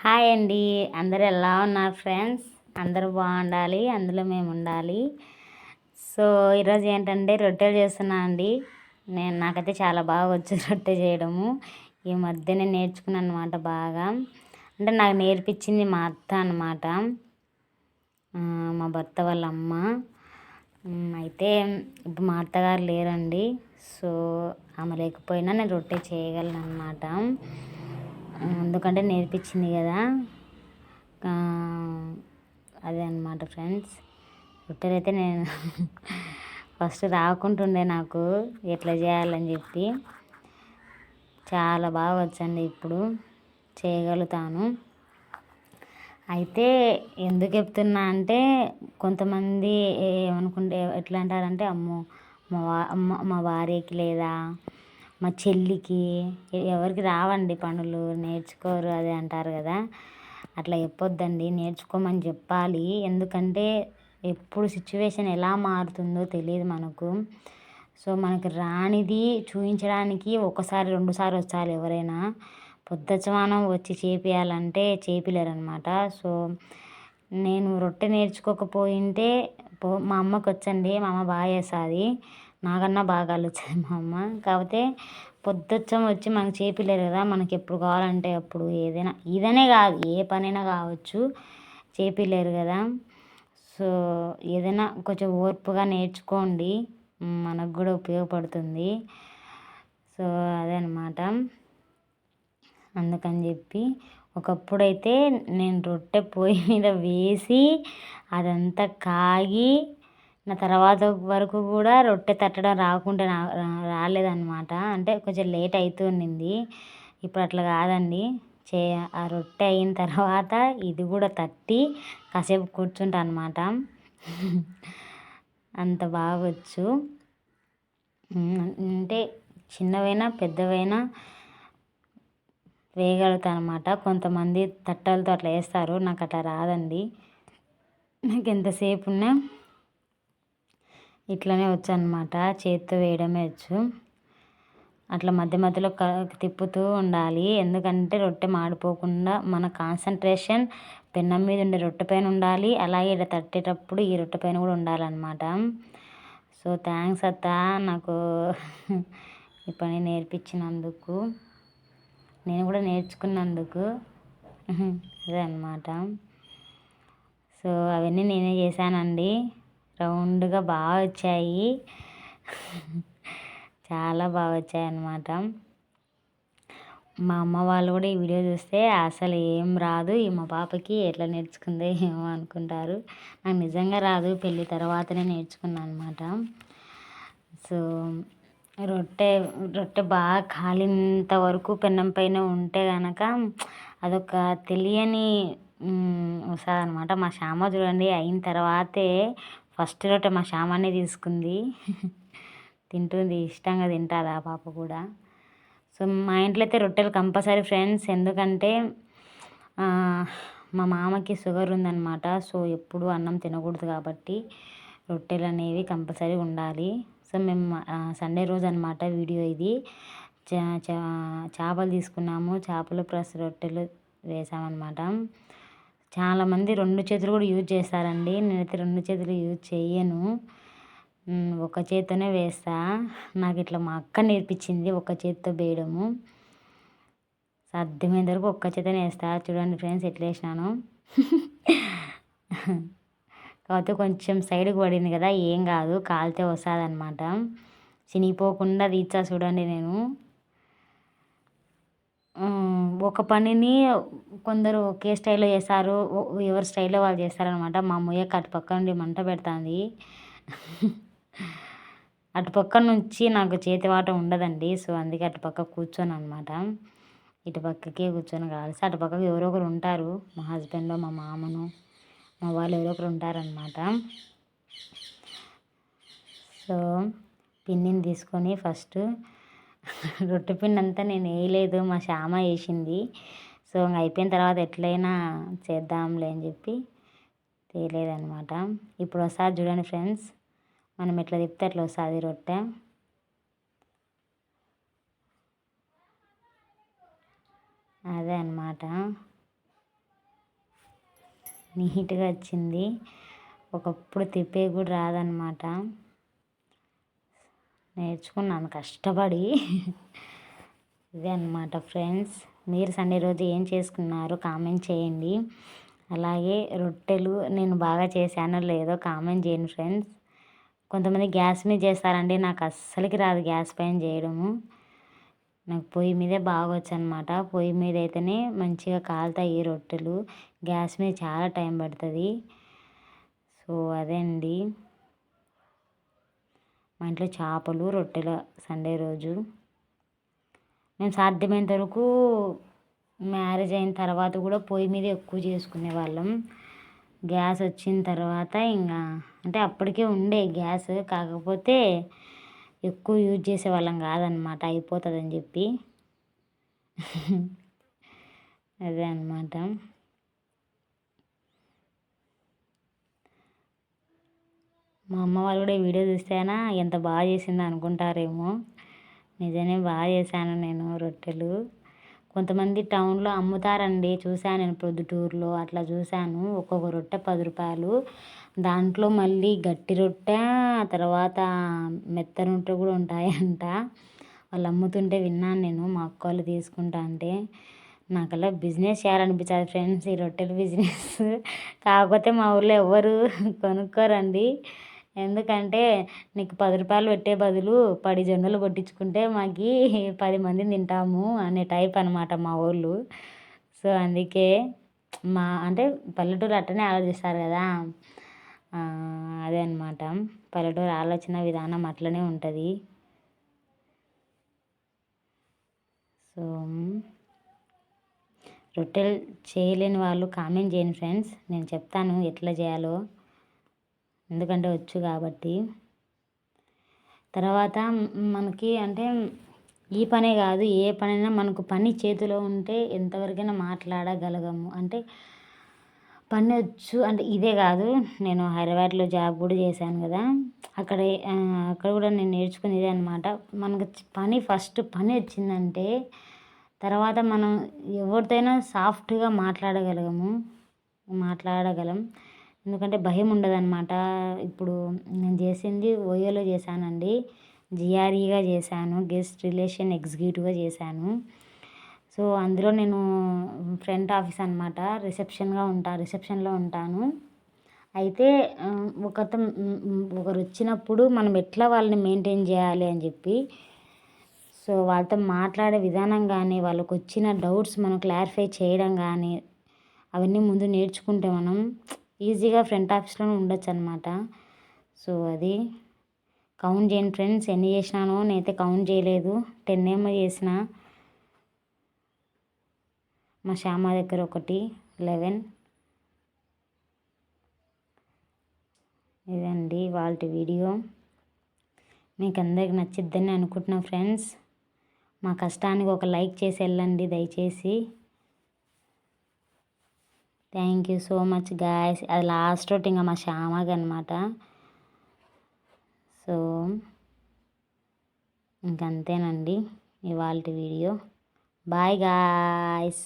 Hi అండి. అందరు ఎలా ఉన్నారు ఫ్రెండ్స్? అందరూ బాగుండాలి. అందులో మేము ఉండాలి. సో ఈరోజు ఏంటంటే రొట్టెలు చేస్తున్నా అండి. నేను నాకైతే చాలా బాగా వచ్చు రొట్టె చేయడము. ఈ మధ్యనే నేర్చుకున్నాను అనమాట బాగా. అంటే నాకు నేర్పించింది మా అత్త అనమాట మా భర్త వాళ్ళ అమ్మ. అయితే ఇప్పుడు మా అత్తగారు లేరండి. సో ఆమె లేకపోయినా నేను రొట్టె చేయగలను అనమాట ఎందుకంటే నేర్పించింది కదా. అదే అనమాట ఫ్రెండ్స్. రొట్టెలు అయితే నేను ఫస్ట్ రాకుంటుండే నాకు ఎట్లా చేయాలని చెప్పి. చాలా బాగా వచ్చండి ఇప్పుడు. చేయగలుగుతాను. అయితే ఎందుకు చెప్తున్నా అంటే కొంతమంది ఏమనుకుంటే ఎట్లా అంటారంటే అమ్మో మా వా మా భార్యకి లేదా మా చెల్లికి ఎవరికి రావండి పనులు నేర్చుకోరు అది అంటారు కదా. అట్లా చెప్పొద్దండి నేర్చుకోమని చెప్పాలి. ఎందుకంటే ఎప్పుడు సిచ్యువేషన్ ఎలా మారుతుందో తెలియదు మనకు. సో మనకు రానిది చూపించడానికి ఒకసారి రెండుసార్లు వచ్చాలి ఎవరైనా. పొద్దుచమానం వచ్చి చేపియాలంటే చేపిలేరనమాట. సో నేను రొట్టె నేర్చుకోకపోయింటే మా అమ్మకి వచ్చండి మా అమ్మ బాగా చేస్తుంది. నాకన్నా బాగా వచ్చేది మా అమ్మ. కాకపోతే పొద్దుచ్చం వచ్చి మనకు చేపిలేరు కదా మనకి ఎప్పుడు కావాలంటే అప్పుడు ఏదైనా ఇదనే కాదు ఏ పనైనా కావచ్చు చేపిలేరు కదా. సో ఏదైనా కొంచెం ఓర్పుగా నేర్చుకోండి. మనకు కూడా ఉపయోగపడుతుంది. సో అదే అనమాట అందుకని చెప్పి ఒకప్పుడైతే నేను రొట్టె పొయ్యి మీద వేసి అదంతా కాగి నా తర్వాత వరకు కూడా రొట్టె తట్టడం రాకుండా రాలేదన్నమాట. అంటే కొంచెం లేట్ అవుతుండింది ఇప్పుడు అట్లా కాదండి. చే ఆ రొట్టె అయిన తర్వాత ఇది కూడా తట్టి కాసేపు కూర్చుంటా అనమాట అంత బాగొచ్చు. అంటే చిన్నవైనా పెద్దవైనా వేయగలుగుతాను అనమాట కొంతమంది తట్టలతో అట్లా వేస్తారు. నాకు అట్లా రాదండి. నాకు ఎంతసేపు ఉన్నా ఇట్లనే వచ్చు అనమాట చేతితో వేయడమే వచ్చు. అట్లా మధ్య మధ్యలో క తిప్పుతూ ఉండాలి. ఎందుకంటే రొట్టె మాడిపోకుండా మన కాన్సన్ట్రేషన్ పెన్నం మీద ఉండే రొట్టె పైన ఉండాలి. అలాగే ఇలా తట్టేటప్పుడు ఈ రొట్టె పైన కూడా ఉండాలన్నమాట. సో థ్యాంక్స్ అత్త నాకు ఈ పని నేర్పించినందుకు. నేను కూడా నేర్చుకున్నందుకు. అదే అనమాట సో అవన్నీ నేనే చేశానండి. రౌండ్గా బాగా వచ్చాయి. చాలా బాగా వచ్చాయి అన్నమాట మా అమ్మ వాళ్ళు కూడా ఈ వీడియో చూస్తే అసలు ఏం రాదు ఈ మా పాపకి ఎట్లా నేర్చుకుందో ఏమో అనుకుంటారు. నాకు నిజంగా రాదు పెళ్ళి తర్వాతనే నేర్చుకున్నాను అనమాట సో రొట్టె రొట్టె బాగా కాలినంత వరకు పెన్నం పైన ఉంటే కనుక అదొక తెలియని వస్తుంది అనమాట మా శ్యామ చూడండి అయిన తర్వాతే ఫస్ట్ రొట్టె మా శ్యామనే తీసుకుంది. తింటుంది ఇష్టంగా తింటుంది ఆ పాప కూడా. సో మా ఇంట్లో అయితే రొట్టెలు కంపల్సరీ ఫ్రెండ్స్. ఎందుకంటే మా మామకి షుగర్ ఉందన్నమాట. సో ఎప్పుడు అన్నం తినకూడదు కాబట్టి రొట్టెలు అనేవి కంపల్సరీ ఉండాలి. సో మేము సండే రోజు అనమాట వీడియో ఇది. చేపలు తీసుకున్నాము. చేపలు ప్లస్ రొట్టెలు వేసామన్నమాట. చాలామంది రెండు చేతులు కూడా యూజ్ చేస్తారండి. నేనైతే రెండు చేతులు యూజ్ చేయను ఒక చేత్తోనే వేస్తా. నాకు ఇట్లా మా అక్క నేర్పించింది ఒక చేత్తో వేయడము. సాధ్యమైన వరకు ఒక్క చేతనే వేస్తా. చూడండి ఫ్రెండ్స్ ఎట్లా వేసినాను. కాకపోతే కొంచెం సైడ్కి పడింది కదా ఏం కాదు. కాలితే వస్తుంది అనమాట చినిగిపోకుండా తీర్చా చూడండి నేను. ఒక పనిని కొందరు ఒకే స్టైల్లో చేస్తారు ఎవరి స్టైల్లో వాళ్ళు చేస్తారనమాట మా అమ్మయ్యకి అటు పక్క నుండి మంట పెడుతుంది. అటు పక్క నుంచి నాకు చేతివాటం ఉండదండి సో అందుకే అటు పక్క కూర్చోను అనమాట ఇటు పక్కకే కూర్చొని కావాల్సి అటు పక్కకి ఎవరో ఒకరు ఉంటారు మా హస్బెండ్ మా మామను మా వాళ్ళు ఎవరో ఒకరు ఉంటారనమాట సో పిన్నిని తీసుకొని ఫస్ట్ రొట్టె పిండి అంతా నేను వేయలేదు మా శ్యామ వేసింది. సో అయిపోయిన తర్వాత ఎట్లయినా చేద్దాంలే అని చెప్పి తేలేదనమాట ఇప్పుడు ఒకసారి చూడండి ఫ్రెండ్స్ మనం ఎట్లా తిప్పితే అట్లా వస్తుంది రొట్టె. అదే అనమాట నీట్గా వచ్చింది. ఒకప్పుడు తిప్పే కూడా రాదనమాట నేర్చుకున్నాను కష్టపడి. ఇదే అనమాట ఫ్రెండ్స్. మీరు సండే రోజు ఏం చేసుకున్నారు కామెంట్ చేయండి. అలాగే రొట్టెలు నేను బాగా చేశానో లేదో కామెంట్ చేయండి ఫ్రెండ్స్. కొంతమంది గ్యాస్ మీద చేస్తారండి నాకు అస్సలకి రాదు గ్యాస్ పైన చేయడము. నాకు పొయ్యి మీదే బాగా వచ్చనమాట పొయ్యి మీద అయితేనే మంచిగా కాలుతాయి రొట్టెలు. గ్యాస్ మీద చాలా టైం పడుతుంది. సో అదే అండి. మా ఇంట్లో చేపలు రొట్టెలు సండే రోజు. మేము సాధ్యమైనంత వరకు మ్యారేజ్ అయిన తర్వాత కూడా పొయ్యి మీద ఎక్కువ చేసుకునే వాళ్ళం. గ్యాస్ వచ్చిన తర్వాత ఇంకా అంటే అప్పటికే ఉండే గ్యాస్ కాకపోతే ఎక్కువ యూజ్ చేసేవాళ్ళం కాదనమాట అయిపోతుందని చెప్పి. అదే అనమాట మా అమ్మ వాళ్ళు కూడా వీడియో చూస్తేనా ఎంత బాగా చేసిందో అనుకుంటారేమో. నిజమే బాగా చేశాను నేను రొట్టెలు. కొంతమంది టౌన్లో అమ్ముతారండి. చూశాను నేను ప్రొద్దుటూరులో అట్లా చూశాను. ఒక్కొక్క రొట్టె పది రూపాయలు. దాంట్లో మళ్ళీ గట్టి రొట్టె తర్వాత మెత్త రొట్టె కూడా ఉంటాయంట. వాళ్ళు అమ్ముతుంటే విన్నాను నేను. మా అక్క వాళ్ళు తీసుకుంటా అంటే నాకు అలా బిజినెస్ చేయాలనిపించాలి ఫ్రెండ్స్ ఈ రొట్టెల బిజినెస్. కాకపోతే మా ఊళ్ళో ఎవ్వరు కొనుక్కోరండి. ఎందుకంటే నీకు పది రూపాయలు పెట్టే బదులు పది జొన్నలు కొట్టించుకుంటే మాకు పది మంది తింటాము అనే టైప్ అనమాట మా వాళ్ళు సో అందుకే మా అంటే పల్లెటూరు అట్టనే ఆలోచిస్తారు కదా. అదే అనమాట పల్లెటూరు ఆలోచన విధానం అట్లనే ఉంటుంది. సో రొట్టెలు చేయలేని వాళ్ళు కామెంట్ చేయండి ఫ్రెండ్స్. నేను చెప్తాను ఎట్లా చేయాలో. ఎందుకంటే వచ్చు కాబట్టి. తర్వాత మనకి అంటే ఈ పనే కాదు ఏ పనైనా మనకు పని చేతిలో ఉంటే ఎంతవరకైనా మాట్లాడగలగము. అంటే పని వచ్చు అంటే ఇదే కాదు నేను హైదరాబాద్లో జాబ్ కూడా చేశాను కదా. అక్కడ అక్కడ కూడా నేను నేర్చుకునేది అనమాట మనకు పని ఫస్ట్ పని వచ్చిందంటే తర్వాత మనం ఎవరితోనైనా సాఫ్ట్గా మాట్లాడగలగము మాట్లాడగలం. ఎందుకంటే భయం ఉండదన్నమాట. ఇప్పుడు నేను చేసింది ఓయోలో చేశానండి. జిఆర్ఈగా చేశాను గెస్ట్ రిలేషన్ ఎగ్జిక్యూటివ్గా చేశాను. సో అందులో నేను ఫ్రంట్ ఆఫీస్ అనమాట రిసెప్షన్గా ఉంటా రిసెప్షన్లో ఉంటాను. అయితే ఒకత ఒకరు వచ్చినప్పుడు మనం ఎట్లా వాళ్ళని మెయింటైన్ చేయాలి అని చెప్పి సో వాళ్ళతో మాట్లాడే విధానం కానీ వాళ్ళకు వచ్చిన డౌట్స్ మనం క్లారిఫై చేయడం కానీ అవన్నీ ముందు నేర్చుకుంటే మనం ఈజీగా ఫ్రంట్ ఆఫీస్లోనే ఉండొచ్చు అనమాట సో అది కౌంట్ చేయండి ఫ్రెండ్స్. ఎన్ని చేసినానో నేనైతే కౌంట్ చేయలేదు. టెన్ ఏమో చేసిన. మా శ్యామ దగ్గర ఒకటి లెవెన్. ఇదండి వాళ్ళ వీడియో. మీకు అందరికి నచ్చిద్దని అనుకుంటున్నాం ఫ్రెండ్స్. మా కష్టానికి ఒక లైక్ చేసి వెళ్ళండి దయచేసి. Thank you so much guys అది లాస్ట్ ఒకటి ఇంకా మా శ్యామకి అనమాట సో ఇంకంతేనండి ఇవాళ వీడియో బాయ్ గాయస్